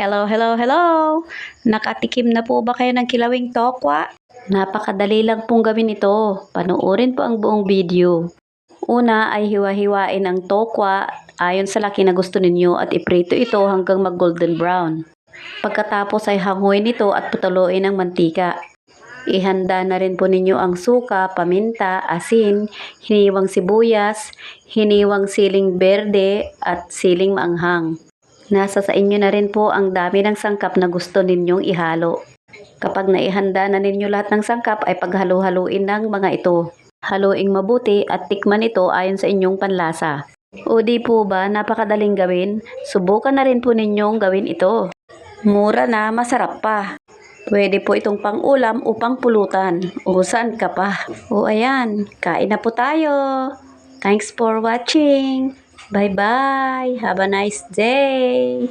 Hello, hello, hello! Nakatikim na po ba kayo ng kilawing tokwa? Napakadali lang pong gawin ito. Panoorin po ang buong video. Una ay hiwa-hiwain ang tokwa ayon sa laki na gusto ninyo at iprito ito hanggang mag-golden brown. Pagkatapos ay hanguin ito at patuloyin ng mantika. Ihanda na rin po ninyo ang suka, paminta, asin, hiniwang sibuyas, hiniwang siling berde at siling maanghang. Nasa sa inyo na rin po ang dami ng sangkap na gusto ninyong ihalo. Kapag naihanda na ninyo lahat ng sangkap ay paghalo-haluin ng mga ito. Haluing mabuti at tikman ito ayon sa inyong panlasa. O di po ba napakadaling gawin? Subukan na rin po ninyong gawin ito. Mura na, masarap pa. Pwede po itong pang-ulam o pang-pulutan. O saan ka pa? O ayan, kain na po tayo. Thanks for watching. Bye-bye. Have a nice day.